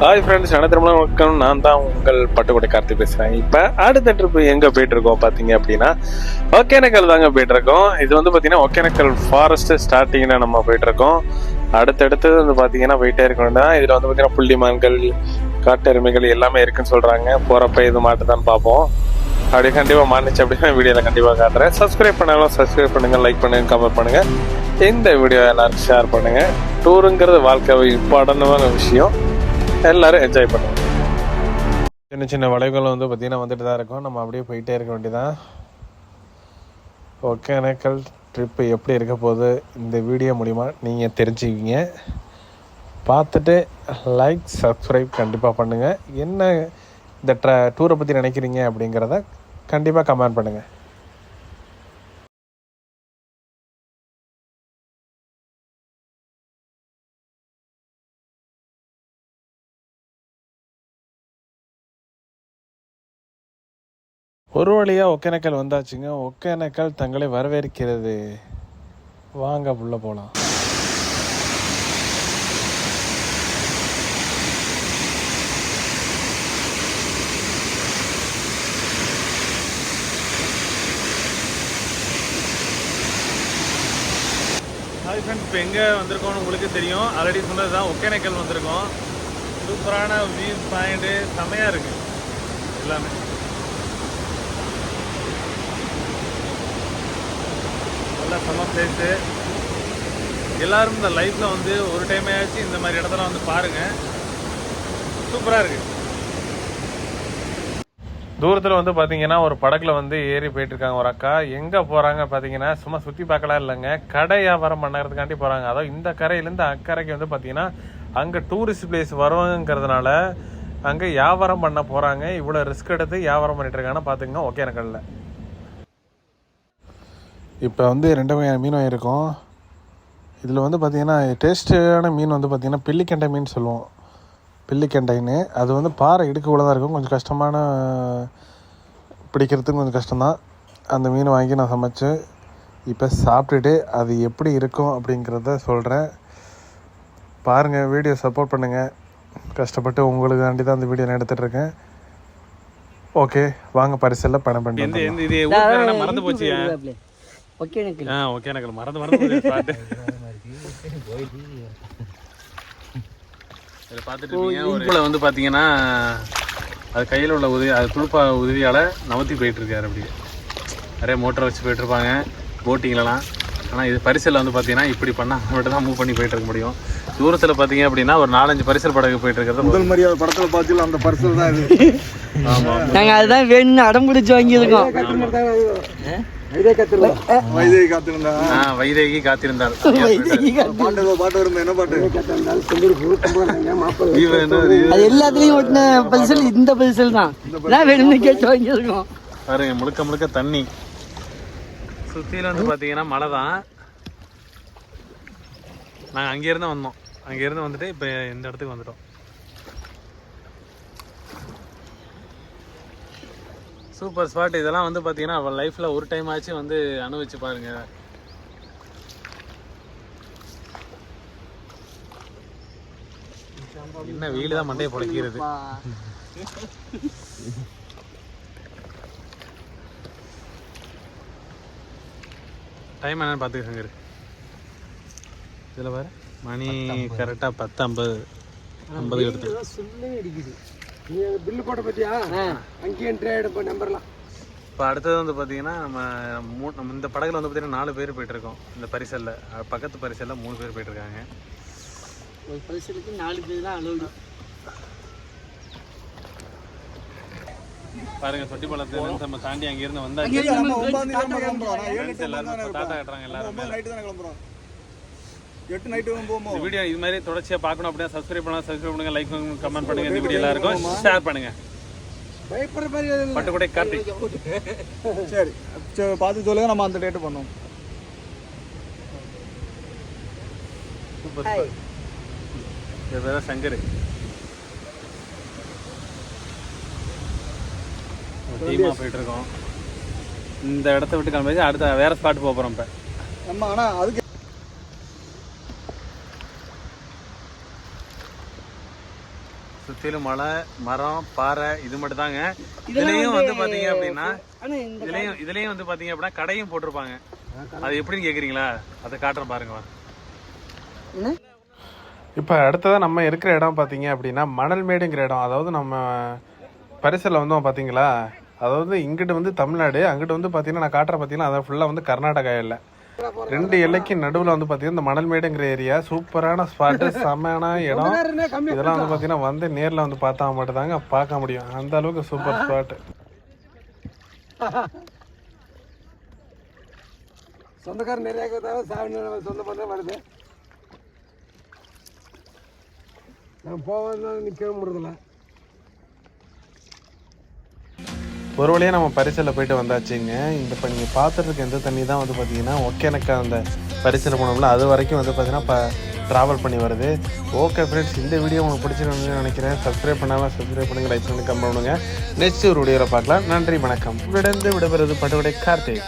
Hi friends திரும்ப வணக்கம். நான் தான் உங்கள் பட்டுக்கோட்டை கார்த்தி பேசுகிறேன் இப்போ அடுத்த ட்ரிப்பு எங்கே போயிட்டு இருக்கோம் பார்த்தீங்க அப்படின்னா ஒகேனக்கல் தாங்க போயிட்டுருக்கோம். இது வந்து பார்த்தீங்கன்னா ஒகேனக்கல் ஃபாரஸ்ட்டு ஸ்டார்டிங்கில் நம்ம போயிட்டுருக்கோம். அடுத்தடுத்தது வந்து பார்த்தீங்கன்னா போயிட்டே இருக்கணும்னா இதில் வந்து பார்த்தீங்கன்னா புள்ளிமான்கள் காட்டெருமைகள் எல்லாமே இருக்குன்னு சொல்கிறாங்க போகிறப்ப இது மாட்டுதான்னு பார்ப்போம். அப்படியே கண்டிப்பாக மாறிச்சு அப்படின்னா வீடியோவில் கண்டிப்பாக காட்டுறேன். சப்ஸ்கிரைப் பண்ணாலும் சப்ஸ்கிரைப் பண்ணுங்கள் லைக் பண்ணுங்கள் கமெண்ட் பண்ணுங்கள் இந்த வீடியோ எல்லாருக்கும் ஷேர் பண்ணுங்கள் டூருங்கிறது வாழ்க்கை இம்பார்ட்டண்டான விஷயம். எல்லாரும் என்ஜாய் பண்ணுவோம். சின்ன சின்ன வளைவுகள் வந்து பார்த்தீங்கன்னா வந்துட்டு தான் இருக்கும். நம்ம அப்படியே போயிட்டே இருக்க வேண்டியதான் ஒகேனக்கல் ட்ரிப்பு எப்படி இருக்க போகுது? இந்த வீடியோ மூலிமா நீங்கள் தெரிஞ்சுக்குவீங்க. பார்த்துட்டு லைக் சப்ஸ்கிரைப் கண்டிப்பாக பண்ணுங்கள் என்ன இந்த ட்ர டூரை பற்றி நினைக்கிறீங்க அப்படிங்கிறத கண்டிப்பாக கமெண்ட் பண்ணுங்கள் ஒரு வழியாக ஒகேனக்கல் வந்தாச்சுங்க. ஒகேனக்கல் தங்களை வரவேற்கிறது. வாங்க உள்ள போகலாம் ஹாய் ஃப்ரெண்ட்ஸ் இப்போ எங்கே வந்திருக்கோம்னு உங்களுக்கு தெரியும். ஆல்ரெடி சொன்னது தான் ஒகேனக்கல் வந்திருக்கோம். சூப்பரான வியூ பாயிண்ட்டு செமையாக இருக்குது எல்லாமே நல்ல செம்ம பிளேஸு எல்லாரும் இந்த லைஃப்பில் வந்து ஒரு டைம் ஆச்சு இந்த மாதிரி இடத்துல வந்து பாருங்கள் சூப்பராக இருக்குது தூரத்தில் வந்து பார்த்தீங்கன்னா ஒரு படக்கில் வந்து ஏறி போயிட்டுருக்காங்க ஒரு அக்கா. எங்கே போகிறாங்க பார்த்தீங்கன்னா சும்மா சுற்றி பார்க்கலாம் இல்லைங்க. கடை வியாபாரம் பண்ணுறதுக்காண்டி போகிறாங்க அதாவது இந்த கரையிலேருந்து அக்கறைக்கு வந்து பார்த்தீங்கன்னா அங்கே டூரிஸ்ட் பிளேஸ் வருவாங்கிறதுனால அங்கே வியாபாரம் பண்ண போகிறாங்க இவ்வளோ ரிஸ்க் எடுத்து வியாபாரம் பண்ணிட்டு இருக்காங்கன்னா பார்த்துங்க ஓகே எனக்கல்ல இப்போ வந்து ரெண்டு வகையான மீன் வாங்கியிருக்கோம். இதில் வந்து பார்த்திங்கன்னா டேஸ்டான மீன் வந்து பார்த்திங்கன்னா பில்லிக்கெண்டை மீன் சொல்லுவோம். பில்லிக்கெண்டைன்னு அது வந்து பாறை இடுக்குள்ள தான் இருக்கும். கொஞ்சம் கஷ்டமான பிடிக்கிறதுக்கு கொஞ்சம் கஷ்டம்தான். அந்த மீன் வாங்கி நான் சமைச்சு இப்போ சாப்பிட்டுட்டு அது எப்படி இருக்கும் அப்படிங்கிறத சொல்கிறேன் பாருங்கள் வீடியோ சப்போர்ட் பண்ணுங்கள் கஷ்டப்பட்டு உங்களுக்காண்டி தான் அந்த வீடியோ நான் எடுத்துகிட்டு இருக்கேன். ஓகே வாங்க பரிசல்ல பணம் பண்ணி மறந்து போச்சு ஓகே எனக்கு ஆ ஓகே எனக்கு மறந்து மறந்து பாட்டு. இதில் பார்த்துட்டு இருக்கீங்க. ஒரு இதில் வந்து பார்த்தீங்கன்னா அது கையில் உள்ள உதவி அது குழுப்பா உதவியால் நவத்தி போயிட்டு இருக்காரு அப்படி நிறைய மோட்டரை வச்சு போயிட்டு இருப்பாங்க. போட்டிங்லலாம் ஆனால் இது பரிசலில் வந்து பார்த்தீங்கன்னா இப்படி பண்ணால் மட்டும் தான் மூவ் பண்ணி போயிட்டு இருக்க முடியும். தூரத்தில் பார்த்தீங்க அப்படின்னா ஒரு நாலஞ்சு பரிசல் படகு போயிட்டு இருக்கிறது முதல் மரியாதை படத்துல பாத்தீங்களா அந்த பரிசல் தான் இது? ஆமாம் நாங்க அதுதான் வேணும்னு அடம் பிடிச்சி வாங்கியிருக்கோம். வைதேகி காத்திருந்தா? ஆ வைதேகி காத்திருந்தாள் பாட்டு பாட்டு வருமே என்ன பாட்டு? அது எல்லாத்துலயும் ஒட்டின பரிசல் இந்த பரிசல் தான். வேணும்னு கேட்டு வாங்கியிருக்கோம். பாருங்க முழுக்க முழுக்க தண்ணி. சுத்தியில வந்து பாத்தீங்கன்னா மழை தான் நாங்கள் அங்கேருந்து வந்தோம். அங்கேருந்து வந்துட்டு இப்போ இந்த இடத்துக்கு வந்துட்டோம். சூப்பர் ஸ்பாட் இதெல்லாம் வந்து பார்த்தீங்கன்னா அவள் லைஃப்பில் ஒரு டைம் ஆச்சு வந்து அனுபவிச்சு பாருங்க. என்ன வெயில் தான் மண்டையை புடைக்கிறது. டைம் என்னன்னு பார்த்துக்கங்க இதில் பாரு. மணி கரெக்டாக பத்து ஐம்பது ஐம்பது எடுத்து பில்லு போட்ட பத்தியா? அங்கேயே என்ட்ரி ஆயிடும் நம்பர்லாம் இப்போ அடுத்தது வந்து பார்த்தீங்கன்னா நம்ம மூ நம்ம இந்த படகுல வந்து பார்த்தீங்கன்னா நாலு பேர் போயிட்டு இருக்கோம் இந்த பரிசலில். பக்கத்து பரிசலில் மூணு பேர் போயிட்டு இருக்காங்க ஒரு பரிசலுக்கு நாலு பேர் தான் அலோடு பாருங்க நம்ம தாண்டி அங்கேருந்து வந்தாச்சு நம்ம கிளம்புறோம். நான் ஏழு Friends எல்லாரும் டாட்டா கட்டுறாங்க எல்லாரும் ஒன்பது நைட்டு தானே கிளம்புறோம். எட்டு நைட்டு போமோ இந்த வீடியோ இது மாதிரி தொடர்ச்சியாக பார்க்கணும் அப்படின்னா சப்ஸ்கிரைப் பண்ணலாம். சப்ஸ்கிரைப் பண்ணுங்க லைக் கமெண்ட் பண்ணுங்க. இந்த வீடியோ எல்லாருக்கும் ஷேர் பண்ணுங்க. பயப்படுற மாதிரி கார்த்திக் இல்லை. சரி. பார்த்து சொல்லுங்க நம்ம அந்த டேட்டு பண்ணோம் சூப்பர் சூப்பர். இது பேர் சங்கர். டீமாக போயிட்டு இருக்கோம் இந்த இடத்த விட்டு கிளம்பி அடுத்த வேற ஸ்பாட் போக போகிறோம் இப்போ. நம்ம ஆனா அதுக்கு சுற்றிலும் மலை மரம் பாறை இது மட்டும் தாங்க இதுலேயும் வந்து பார்த்தீங்க அப்படின்னா இதுலேயும் இதுலேயும் வந்து பார்த்தீங்க அப்படின்னா கடையும் போட்டிருப்பாங்க. அது எப்படின்னு கேட்குறீங்களா அதை காட்டுறேன் பாருங்க வா. என்ன இப்போ அடுத்ததாக நம்ம இருக்கிற இடம் பார்த்தீங்க அப்படின்னா மணல்மேடுங்கிற இடம். அதாவது நம்ம பரிசலில் வந்தோம் பார்த்தீங்களா அதாவது இங்கிட்டு வந்து தமிழ்நாடு அங்கிட்டு வந்து பார்த்தீங்கன்னா நான் காட்டுற பார்த்தீங்கன்னா அதை ஃபுல்லாக வந்து கர்நாடகா இல்லை ரெண்டு எல்லைக்கு நடுவில் வந்து பார்த்தீங்கன்னா இந்த மணல்மேடுங்கிற ஏரியா சூப்பரான ஸ்பாட்டு செம்மையான இடம். இதெல்லாம் வந்து பார்த்தீங்கன்னா வந்து நேரில் வந்து பார்த்தா மட்டும் தாங்க பார்க்க முடியும். அந்த அளவுக்கு சூப்பர் ஸ்பாட்டு சொந்தக்காரர் நிறைய சாமி சொந்த பந்தம் வருது. நான் போவேன் நிற்க முடியல ஒரு வழியாக நம்ம பரிசலில் போயிட்டு வந்தாச்சுங்க. இந்த இப்போ நீங்கள் பார்த்துட்டு எந்த தண்ணி தான் வந்து பார்த்தீங்கன்னா ஒகேனக்கா அந்த பரிசல் போனோம்ல அது வரைக்கும் வந்து பார்த்தீங்கன்னா இப்போ ட்ராவல் பண்ணி வருது. ஓகே ஃப்ரெண்ட்ஸ் இந்த வீடியோ உங்களுக்கு பிடிச்சிருந்து நினைக்கிறேன். சப்ஸ்கிரைப் பண்ணாமல் சப்ஸ்கிரைப் பண்ணுங்க லைக் பண்ணி கமெண்ட் பண்ணுங்க. நெக்ஸ்ட் ஒரு வீடியோவில் பார்க்கலாம். நன்றி வணக்கம். உங்களிடம் விடைபெறுவது பட்டுவிடை கார்த்திக்.